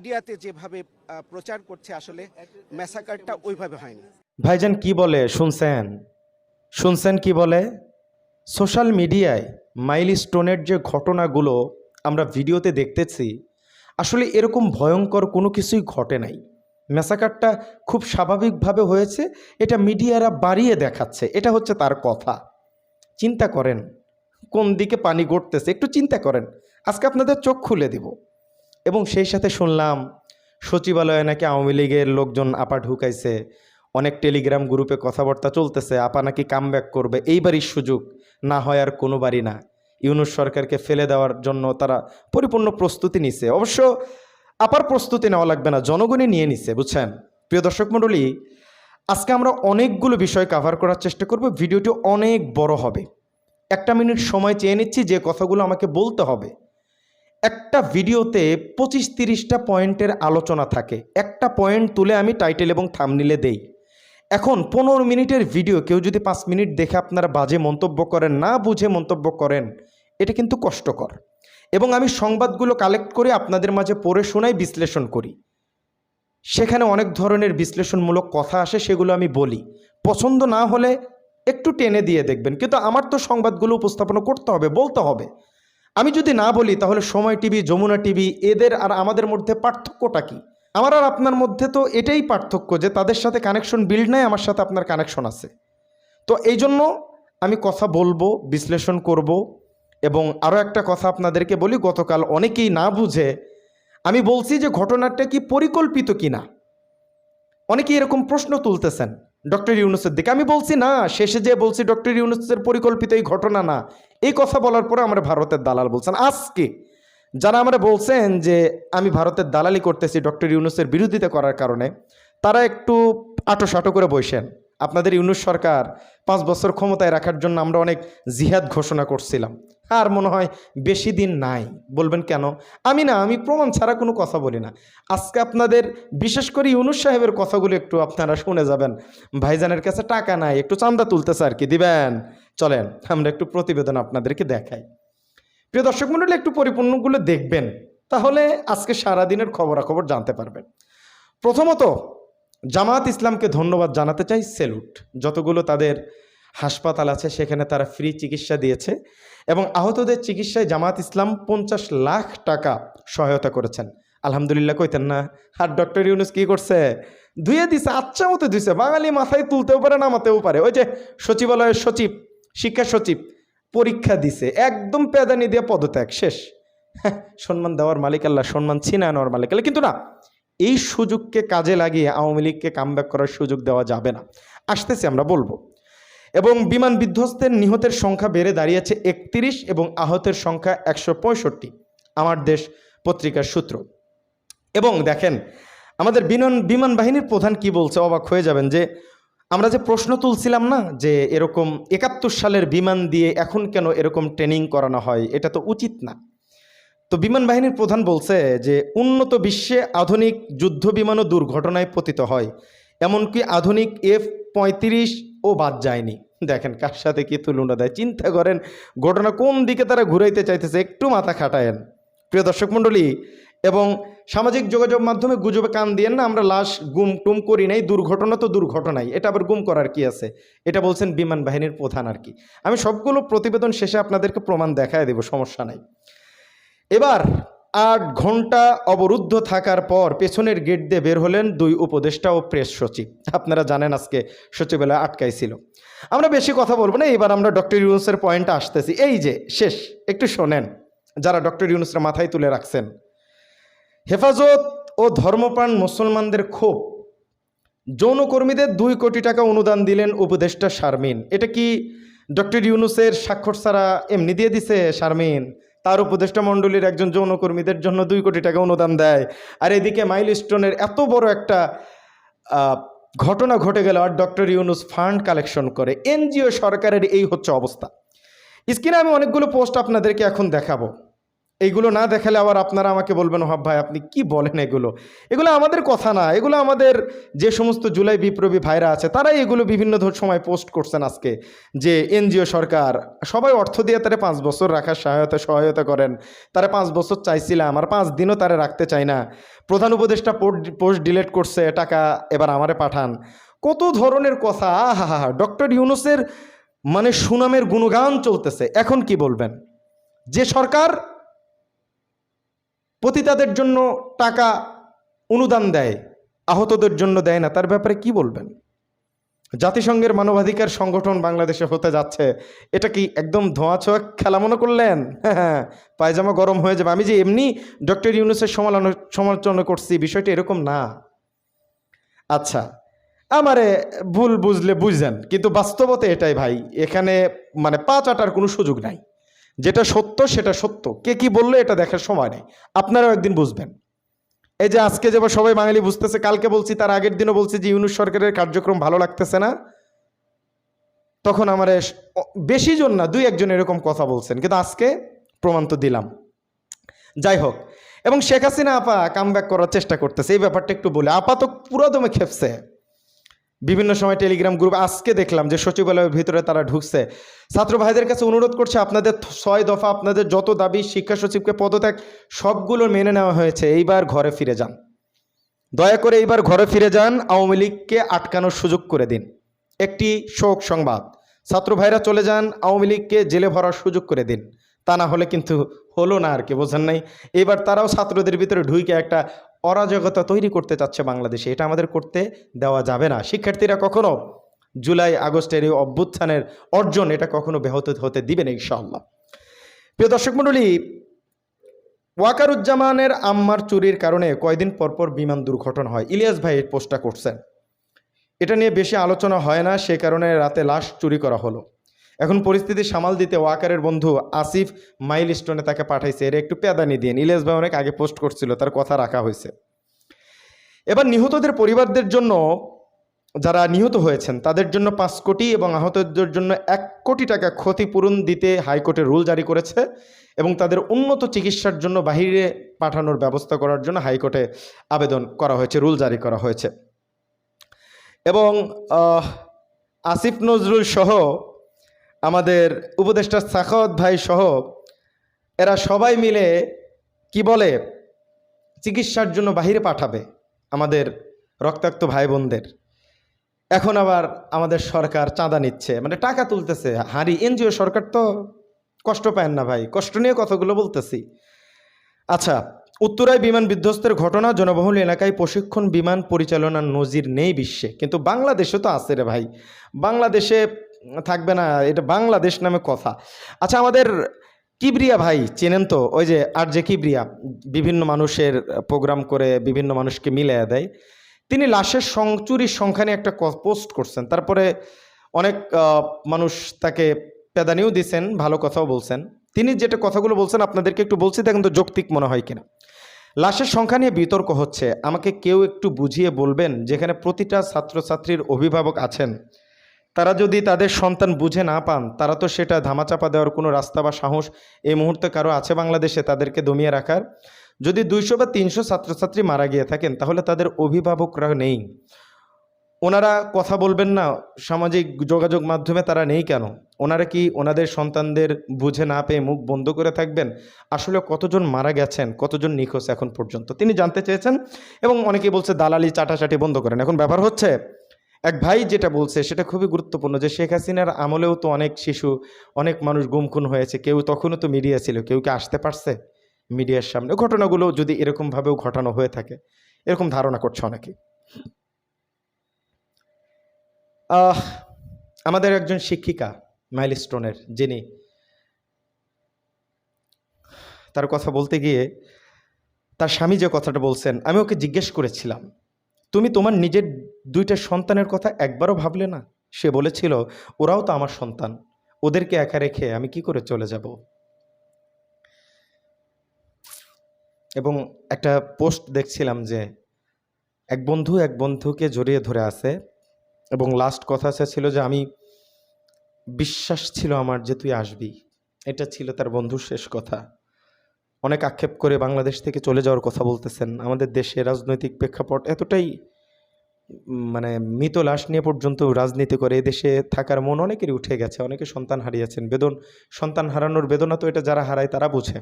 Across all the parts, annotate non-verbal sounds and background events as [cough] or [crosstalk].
মিডিয়াতে যেভাবে প্রচার করছে আসলে ম্যাসাকারটা ওইভাবে হয়নি। ভাইজান কি বলে শুনছেন? শুনছেন কি বলে? সোশ্যাল মিডিয়ায় মাইল স্টোনের যে ঘটনাগুলো আমরা ভিডিওতে দেখতেছি, আসলে এরকম ভয়ঙ্কর কোনো কিছুই ঘটে নাই। ম্যাসাকারটা খুব স্বাভাবিকভাবে হয়েছে, এটা মিডিয়ারা বাড়িয়ে দেখাচ্ছে, এটা হচ্ছে তার কথা। চিন্তা করেন, কোন দিকে পানি গড়তেছে, একটু চিন্তা করেন। আজকে আপনাদের চোখ খুলে দিব। এবং সেই সাথে শুনলাম, সচিবালয়ে নাকি আওয়ামী লীগের লোকজন আপা ঢুকাইছে, অনেক টেলিগ্রাম গ্রুপে কথাবার্তা চলতেছে, আপা নাকি কামব্যাক করবে, এইবারই সুযোগ, না হয় আর কোনোবারই না। ইউনুস সরকারকে ফেলে দেওয়ার জন্য তারা পরিপূর্ণ প্রস্তুতি নিছে। অবশ্য আপার প্রস্তুতি নেওয়া লাগবে না, জনগণই নিয়ে নিছে, বুঝছেন? প্রিয় দর্শক মণ্ডলী, আজকে আমরা অনেকগুলো বিষয় কাভার করার চেষ্টা করব, ভিডিওটি অনেক বড় হবে। একটা মিনিট সময় চেয়ে নিচ্ছি, যে কথাগুলো আমাকে বলতে হবে। একটা ভিডিওতে পঁচিশ তিরিশটা পয়েন্টের আলোচনা থাকে। একটা পয়েন্ট তুলে আমি টাইটেল এবং থামনিলে দেই। এখন পনেরো মিনিটের ভিডিও, কেউ যদি পাঁচ মিনিট দেখে আপনারা বাজে মন্তব্য করেন, না বুঝে মন্তব্য করেন, এটা কিন্তু কষ্টকর। এবং আমি সংবাদগুলো কালেক্ট করে আপনাদের মাঝে পড়ে শোনাই, বিশ্লেষণ করি। সেখানে অনেক ধরনের বিশ্লেষণমূলক কথা আসে, সেগুলো আমি বলি। পছন্দ না হলে একটু টেনে দিয়ে দেখবেন। কিন্তু আমার তো সংবাদগুলো উপস্থাপনা করতে হবে, বলতে হবে। আমি যদি না বলি, তাহলে সময় টিভি, যমুনা টিভি, এদের আর আমাদের মধ্যে পার্থক্যটা কি? আমার আর আপনার মধ্যে তো এটাই পার্থক্য যে, তাদের সাথে কানেকশন বিল্ড নাই, আমার সাথে আপনার কানেকশন আছে। তো এই জন্য আমি কথা বলব, বিশ্লেষণ করব এবং আরও একটা কথা আপনাদেরকে বলি, গতকাল অনেকেই না বুঝে আমি বলছি যে, ঘটনাটা কি পরিকল্পিত কি না অনেকেই এরকম প্রশ্ন তুলতেছেন, ডক্টর ইউনুসের দিকে। আমি বলছি, না, শেষে যে বলছি, ডক্টর ইউনুসের পরিকল্পিত এই ঘটনা না এই কথা বলার পরে আমরা ভারতের দালাল বলছেন, আজকে যারা আমরা বলছেন যে আমি ভারতের দালালি করতেছি ডক্টর ইউনুসের বিরোধিতা করার কারণে, তারা একটু আটো সাটো করে বসেন। আপনাদের ইউনুস সরকার পাঁচ বছর ক্ষমতায় রাখার জন্য আমরা অনেক জিহাদ ঘোষণা করছিলাম। আর মনে হয় বেশি দিন নাই। বলবেন কেন? আমি না, আমি প্রমাণ ছাড়া কোনো কথা বলি না। আজকে আপনাদের, বিশেষ করে ইউনুস সাহেবের কথাগুলো একটু আপনারা শুনে যাবেন। ভাইজানের কাছে টাকা নাই, একটু চান্দা তুলতেছে আর কি, দিবেন? চলেন, আমরা একটু প্রতিবেদন আপনাদেরকে দেখাই। প্রিয় দর্শক মণ্ডলী একটু পরিপূর্ণগুলো দেখবেন, তাহলে আজকে সারাদিনের খবরাখবর জানতে পারবেন। প্রথমত, জামাত ইসলামকে ধন্যবাদ জানাতে চাই সেলুট। যতগুলো তাদের হাসপাতাল আছে সেখানে তারা ফ্রি চিকিৎসা দিয়েছে এবং আহতদের চিকিৎসায় জামাত ইসলাম পঞ্চাশ লাখ টাকা সহায়তা করেছেন। আলহামদুলিল্লাহ কইতেন না। আর ডক্টর ইউনুস কি করছে? ধুয়ে দিছে আচ্ছা মতো ধুইছে বাঙালি মাথায় তুলতেও পারে নামাতেও পারে। ওই যে সচিবালয়ের সচিব শিক্ষা সচিব পরীক্ষা দিছে একদম পেদানি দিয়ে পদত্যাগ শেষ। হ্যাঁ, সম্মান দেওয়ার মালিক আল্লাহ সম্মান ছিনা নেওয়ার মালিক আল্লাহ। কিন্তু না এই সুযোগকে কাজে লাগিয়ে আওয়ামী লীগকে কামব্যাক করার সুযোগ দেওয়া যাবে না। আসতেছে আমরা বলব। এবং বিমান বিধ্বস্তের নিহতের সংখ্যা বেড়ে দাঁড়িয়েছে একত্রিশ এবং আহতের সংখ্যা একশো পঁয়ষট্টি। আমার দেশ পত্রিকার সূত্র। এবং দেখেন, আমাদের বিমান বিমান বাহিনীর প্রধান কি বলছে? অবাক হয়ে যাবেন যে, আমরা যে প্রশ্ন তুলছিলাম না, যে এরকম একাত্তর সালের বিমান দিয়ে এখন কেন এরকম ট্রেনিং করানো হয়, এটা তো উচিত না। তো বিমান বাহিনীর প্রধান বলছে যে, উন্নত বিশ্বে আধুনিক যুদ্ধ বিমানও দুর্ঘটনায় পতিত হয়। এমনকি আধুনিক এফ পঁয়ত্রিশ ও বাদ যায়নি। দেখেন কার সাথে কি তুলনা দেয়। চিন্তা করেন, ঘটনা কোন দিকে তারা ঘুরাইতে চাইতেছে একটু মাথা খাটায়েন। প্রিয় দর্শক মণ্ডলী, এবং সামাজিক যোগাযোগ মাধ্যমে গুজবে কান দিয়েন না, আমরা লাশ গুম টুম করি নাই, দুর্ঘটনা তো দুর্ঘটনাই এটা আবার গুম করার কি আছে? এটা বলছেন বিমান বাহিনীর প্রধান আর কি। আমি সবগুলো প্রতিবেদন শেষে আপনাদেরকে প্রমাণ দেখায় দেব, সমস্যা নাই। এবার আট ঘণ্টা অবরুদ্ধ থাকার পর পেছনের গেট দিয়ে বের হলেন দুই উপদেষ্টা ও প্রেস সচিব। আপনারা জানেন আজকে সচিবালয় আটকাইছিল। আমরা বেশি কথা বলব না, এবার আমরা ডক্টর ইউনুসের পয়েন্টে আসতেছি। এই যে, শেষ, একটু শোনেন, যারা ডক্টর ইউনুসের মাথায় তুলে রাখছেন। হেফাজত ও ধর্মপ্রাণ মুসলমানদের ক্ষোভ। যৌনকর্মীদের দুই কোটি টাকা অনুদান দিলেন উপদেষ্টা শারমিন। এটা কি ডক্টর ইউনুসের স্বাক্ষর ছাড়া এমনি দিয়ে দিছে শারমিন? তার উপদেষ্টা মণ্ডলীর একজন যৌনকর্মীদের জন্য দুই কোটি টাকা অনুদান দেয়। আর এদিকে মাইল স্টোনের এত বড় একটা ঘটনা ঘটে গেল আর ডক্টর ইউনুস ফান্ড কালেকশন করে। এনজিও সরকারের এই হচ্ছে অবস্থা। স্ক্রিনে আমি অনেকগুলো পোস্ট আপনাদেরকে এখন দেখাবো। এইগুলো না দেখালে আবার আপনারা আমাকে বলবেন হাব ভাই, আপনি কি বলেন এগুলো? এগুলো আমাদের কথা না, এগুলো আমাদের যে সমস্ত জুলাই বিপ্লবী ভাইরা আছে, তারাই এগুলো বিভিন্ন সময় পোস্ট করছেন আজকে, যে এনজিও সরকার, সবাই অর্থ দিয়ে তারা পাঁচ বছর রাখার সহায়তা সহায়তা করেন। তারা পাঁচ বছর চাইছিলাম, আর পাঁচ দিনও তারা রাখতে চায় না। প্রধান উপদেষ্টা পোস্ট ডিলেট করছে, টাকা এবার আমারে পাঠান। কত ধরনের কথা আহা হা ডক্টর ইউনুসের মানে সুনামের গুণগান চলতেছে, এখন কি বলবেন? যে সরকার পতিতাদের জন্য টাকা অনুদান দেয়, আহতদের জন্য দেয় না, তার ব্যাপারে কি বলবেন? জাতিসংঘের মানবাধিকার সংগঠন বাংলাদেশে হতে যাচ্ছে, এটা কি একদম ধোঁয়া ছোঁয়া খেলা মনে করলেন? হ্যাঁ [laughs] পায়জামা গরম হয়ে যাবে। আমি যে এমনি ডক্টর ইউনুসের সমালোচনা সমালোচনা করছি, বিষয়টা এরকম না। আচ্ছা আমারে ভুল বুঝলে বুঝলেন কিন্তু বাস্তবতে এটাই ভাই, এখানে মানে পা চাটার কোনো সুযোগ নাই। যেটা সত্য, সেটা সত্য। কে কি বলল, এটা দেখার সময় নেই। আপনারাও একদিন বুঝবেন। এই যে আজকে যে সবাই বাঙালি বুঝতেছে, কালকে বলছি, তার আগের দিনও বলছি যে ইউনুস সরকারের কার্যক্রম ভালো লাগতেছে না। তখন আমার বেশি জন না, দুই একজন এরকম কথা বলছেন। কিন্তু আজকে প্রমাণ তো দিলাম। যাই হোক, এবং শেখ হাসিনা আপা কাম করার চেষ্টা করতেছে। এই ব্যাপারটা একটু বলে। আপা তো পুরো দমে খেপছে। বিভিন্ন সময় টেলিগ্রাম গ্রুপ আজকে দেখলাম যে সচিবালয়ের ভিতরে তারা ঢুকছে। ছাত্র ভাইদের কাছে অনুরোধ করছে, আপনাদের ছয় দফা আপনাদের যত দাবি, শিক্ষা সচিবকে পদত্যাগ, সবগুলো মেনে নেওয়া হয়েছে। এইবার ঘরে ফিরে যান। দয়া করে এইবার ঘরে ফিরে যান, আওয়ামী লীগকে আটকানোর সুযোগ করে দিন। একটি শোক সংবাদ। ছাত্র ভাইরা চলে যান, আওয়ামী লীগকে জেলে ভরার সুযোগ করে দিন। তা না হলে কিন্তু হলো না আর কি, বোঝেন নাই? এবার তারাও ছাত্রদের ভিতরে ঢুইকে একটা অরাজকতা তৈরি করতে চাচ্ছে বাংলাদেশে, এটা আমাদের করতে দেওয়া যাবে না। শিক্ষার্থীরা কখনো জুলাই আগস্টের এই অভ্যুত্থানের অর্জন এটা কখনো ব্যাহত হতে দিবে না ইনশাআল্লাহ। প্রিয় দর্শক মণ্ডলী, ওয়াকারুজ্জামানের আম্মার চুরির কারণে কয়দিন পরপর বিমান দুর্ঘটনা হয়। ইলিয়াস ভাই এই পোস্টটা করছেন। এটা নিয়ে বেশি আলোচনা হয় না, সে কারণে রাতে লাশ চুরি করা হলো। এখন পরিস্থিতি সামাল দিতে ওয়াকারের বন্ধু আসিফ মাইল স্টোনে তাকে পাঠাইছে। এর একটু পেদানি দিয়ে ইলিয়াস ভাই অনেক আগে পোস্ট করছিল, তার কথা রাখা হয়েছে। এবার নিহতদের পরিবারদের জন্য, যারা নিহত হয়েছেন, তাদের জন্য পাঁচ কোটি এবং আহতদের জন্য এক কোটি টাকা ক্ষতিপূরণ দিতে হাইকোর্টে রুল জারি করেছে এবং তাদের উন্নত চিকিৎসার জন্য বাহিরে পাঠানোর ব্যবস্থা করার জন্য হাইকোর্টে আবেদন করা হয়েছে, রুল জারি করা হয়েছে। এবং আসিফ নজরুল সহ আমাদের উপদেষ্টা সাখাওয়াত ভাই সহ এরা সবাই মিলে কি বলে, চিকিৎসার জন্য বাহিরে পাঠাবে আমাদের রক্তাক্ত ভাই বোনদের এখন আবার আমাদের সরকার চাঁদা নিচ্ছে মানে টাকা তুলতেছে। হাঁড়ি, এনজিও সরকার তো কষ্ট পায় না ভাই, কষ্ট নিয়ে কথাগুলো বলতেছি। আচ্ছা উত্তরায় বিমান বিধ্বস্তের ঘটনা জনবহুল এলাকায় প্রশিক্ষণ বিমান পরিচালনার নজির নেই বিশ্বে, কিন্তু বাংলাদেশে তো আছে রে ভাই। বাংলাদেশে থাকবে না, এটা বাংলাদেশ নামে কথা। আচ্ছা আমাদের কিবরিয়া ভাই, চেনেন তো? ওই যে আর যে কিবরিয়া, বিভিন্ন মানুষের প্রোগ্রাম করে বিভিন্ন মানুষকে মিলিয়ে দেয়। তিনি লাশের চুরির সংখ্যা নিয়ে একটা পোস্ট করছেন। তারপরে অনেক মানুষ তাকে পেদানিও দিছেন, ভালো কথাও বলছেন। তিনি যেটা কথাগুলো বলছেন, আপনাদেরকে একটু বলছি তো যৌক্তিক মনে হয় কিনা। লাশের সংখ্যা নিয়ে বিতর্ক হচ্ছে। আমাকে কেউ একটু বুঝিয়ে বলবেন, যেখানে প্রতিটা ছাত্রছাত্রীর অভিভাবক আছেন। তারা যদি তাদের সন্তান বুঝে না পান, তারা তো সেটা ধামাচাপা দেওয়ার কোনো রাস্তা বা সাহস এই মুহূর্তে কারও আছে বাংলাদেশে তাদেরকে দমিয়ে রাখার? যদি দুইশো বা তিনশো ছাত্রছাত্রী মারা গিয়ে থাকেন, তাহলে তাদের অভিভাবকরা নেই। ওনারা কথা বলবেন না, সামাজিক যোগাযোগ মাধ্যমে তারা নেই কেন? ওনারা কি ওনাদের সন্তানদের বুঝে না পেয়ে মুখ বন্ধ করে থাকবেন? আসলে কতজন মারা গেছেন, কতজন নিখোঁজ এখন পর্যন্ত? তিনি জানতে চেয়েছেন এবং অনেকেই বলছে, দালালি, চাটাচাটি বন্ধ করেন। এখন ব্যাপার হচ্ছে এক ভাই যেটা বলছে, সেটা খুবই গুরুত্বপূর্ণ যে শেখ হাসিনার আমলেও তো অনেক শিশু, অনেক মানুষ গুমখুন হয়েছে। কেউ তখনও তো মিডিয়া ছিল, কেউ কি আসতে পারছে মিডিয়ার সামনে? ঘটনাগুলো যদি এরকমভাবেও ঘটানো হয়ে থাকে, এরকম ধারণা করছে অনেকে আমাদের একজন শিক্ষিকা মাইলস্টোনের, যিনি তার কথা বলতে গিয়ে তার স্বামী যে কথাটা বলছেন, আমি ওকে জিজ্ঞেস করেছিলাম তুমি তোমার নিজের দুইটা সন্তানের কথা একবারও ভাবলে না? সে বলেছিল, ওরাও তো আমার সন্তান। ওদেরকে একা রেখে আমি কি করে চলে যাব? এবং একটা পোস্ট দেখছিলাম যে এক বন্ধু এক বন্ধুকে জড়িয়ে ধরে আছে এবং লাস্ট কথা সে ছিল যে, আমি বিশ্বাস ছিল আমার যে তুই আসবি। এটা ছিল তার বন্ধুর শেষ কথা। অনেক আক্ষেপ করে বাংলাদেশ থেকে চলে যাওয়ার কথা বলতেছেন। আমাদের দেশে রাজনৈতিক প্রেক্ষাপট এতটাই মানে মৃত লাশ নিয়ে পর্যন্ত রাজনীতি করে দেশে থাকার মন অনেকেরই উঠে গেছে, অনেকে সন্তান হারিয়েছেন। বেদন, সন্তান হারানোর বেদনা তো এটা যারা হারায় তারা বুঝে।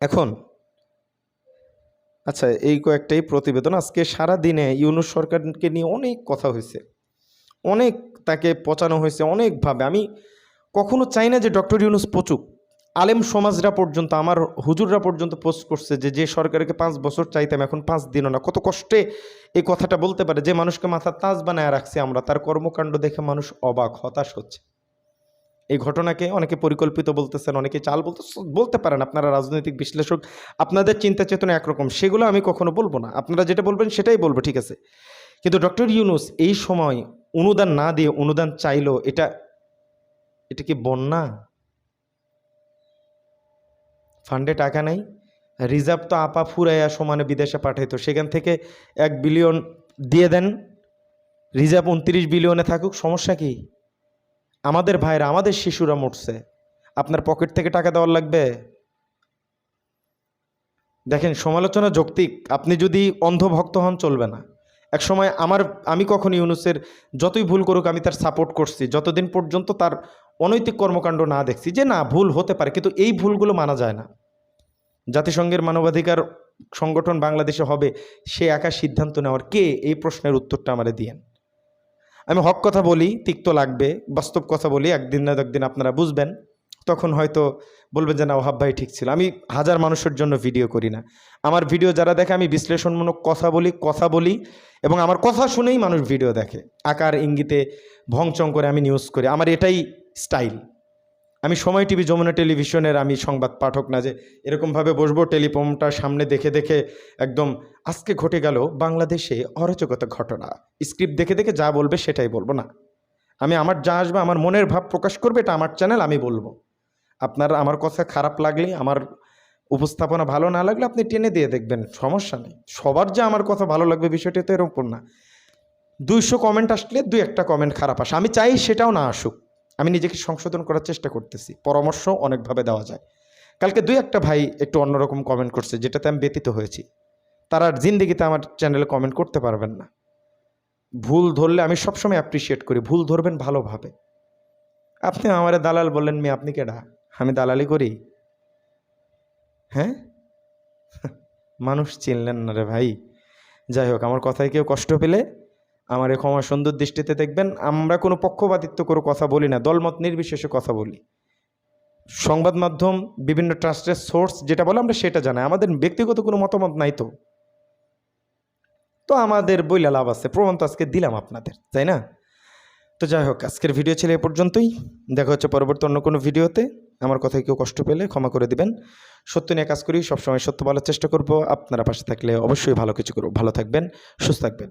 এখন আচ্ছা এই কয়েকটাই প্রতিবেদন। আজকে সারা দিনে ইউনুস সরকারকে নিয়ে অনেক কথা হয়েছে। অনেক তাকে পচানো হয়েছে অনেকভাবে। আমি কখনো চাই না যে ডক্টর ইউনুস পচুক। আলেম সমাজরা পর্যন্ত, আমার হুজুররা পর্যন্ত পোস্ট করছে যে যে সরকারকে পাঁচ বছর চাইতাম, এখন পাঁচ দিনও না। কত কষ্টে এই কথাটা বলতে পারে, যে মানুষকে মাথা তাজ বানায় রাখছে আমরা, তার কর্মকাণ্ড দেখে মানুষ অবাক, হতাশ হচ্ছে। এই ঘটনাকে অনেকে পরিকল্পিত বলতেছেন, অনেকে চাল বলতে বলতে পারেন আপনারা রাজনৈতিক বিশ্লেষক, আপনাদের চিন্তা চেতনা একরকম, সেগুলো আমি কখনো বলব না। আপনারা যেটা বলবেন সেটাই বলব, ঠিক আছে? কিন্তু ডক্টর ইউনুস এই সময় অনুদান না দিয়ে অনুদান চাইলো, এটা এটা কি বন্যা? ফান্ডে টাকা নেই। রিজার্ভ তো আপা ফুরাইয়া সমানে বিদেশে পাঠাইতো। সেখান থেকে এক বিলিয়ন দিয়ে দেন। রিজার্ভ উনত্রিশ বিলিয়নে থাকুক, সমস্যা কি? আমাদের ভাইরা, আমাদের শিশুরা মরছে। আপনার পকেট থেকে টাকা দেওয়ার লাগবে? দেখেন, সমালোচনা যৌক্তিক। আপনি যদি অন্ধভক্ত হন, চলবে না। এক সময় আমার, আমি কখন ইউনুসের যতই ভুল করুক, আমি তার সাপোর্ট করছি। যতদিন পর্যন্ত তার অনৈতিক কর্মকাণ্ড না দেখছি যে না, ভুল হতে পারে, কিন্তু এই ভুলগুলো মানা যায় না। জাতিসংঘের মানবাধিকার সংগঠন বাংলাদেশে হবে, সে একা সিদ্ধান্ত নেওয়ার কে এই প্রশ্নের উত্তরটা আমারে দিয়েন। আমি হক কথা বলি, তিক্ত লাগবে, বাস্তব কথা বলি, একদিন না একদিন আপনারা বুঝবেন। তখন হয়তো বলবেন যে না, ওহাব ভাই ঠিক ছিল। আমি হাজার মানুষের জন্য ভিডিও করি না। আমার ভিডিও যারা দেখে, আমি বিশ্লেষণমূলক কথা বলি কথা বলি, এবং আমার কথা শুনেই মানুষ ভিডিও দেখে। আকার, ইঙ্গিতে ভংচং করে আমি নিউজ করি। আমার এটাই স্টাইল। আমি সময় টিভি, যমুনা টেলিভিশনের আমি সংবাদ পাঠক না যে এরকমভাবে বসবো, টেলিফোনটা সামনে দেখে দেখে একদম আজকে ঘটে গেল বাংলাদেশে অরাজকতা ঘটনা। স্ক্রিপ্ট দেখে দেখে যা বলবে সেটাই বলব না। আমি আমার যা আসবে, আমার মনের ভাব প্রকাশ করবে, এটা আমার চ্যানেল, আমি বলব। আপনার, আমার কথা খারাপ লাগলে, আমার উপস্থাপনা ভালো না লাগলে আপনি টেনে দিয়ে দেখবেন, সমস্যা নেই। সবার যে আমার কথা ভালো লাগবে বিষয়টা তো এরকম না। দুইশো কমেন্ট আসলে দুই একটা কমেন্ট খারাপ আসে। আমি চাই সেটাও না আসুক। আমি নিজেকে সংশোধন করার চেষ্টা করতেছি পরামর্শ অনেকভাবে দেওয়া যায়। কালকে দুই একটা ভাই একটু অন্যরকম কমেন্ট করছে, যেটাতে আমি ব্যতীত হয়েছি। তারা জিন্দিগিতে আমার চ্যানেলে কমেন্ট করতে পারবেন না। ভুল ধরলে আমি সবসময় অ্যাপ্রিসিয়েট করি, ভুল ধরবেন ভালোভাবে। আপনি আমারে দালাল বললেন, মেয়ে, আপনি কেডা? আমি দালালি করি। হ্যাঁ? মানুষ চিনলেন না রে ভাই। যাই হোক, আমার কথায় কেউ কষ্ট পেলে আমার ক্ষমা সুন্দর দৃষ্টিতে দেখবেন, আমরা কোনো পক্ষপাতিত্ব করে কথা বলি না, দলমত নির্বিশেষে কথা বলি। সংবাদ মাধ্যম, বিভিন্ন ট্রাস্টের সোর্স যেটা বলে, আমরা সেটা জানাই। আমাদের ব্যক্তিগত কোনো মতামত নাই তো। তো আমাদের বইলা লাভ আছে, প্রমাণ তো আজকে দিলাম আপনাদের, তাই না? তো যাই হোক, আজকের ভিডিও ছিল এ পর্যন্তই। দেখা হচ্ছে পরবর্তী অন্য কোনো ভিডিওতে। আমার কথায় কেউ কষ্ট পেলে ক্ষমা করে দিবেন। সত্য নিয়ে কাজ করি, সবসময় সত্য বলার চেষ্টা করব। আপনারা পাশে থাকলে অবশ্যই ভালো কিছু করব। ভালো থাকবেন, সুস্থ থাকবেন।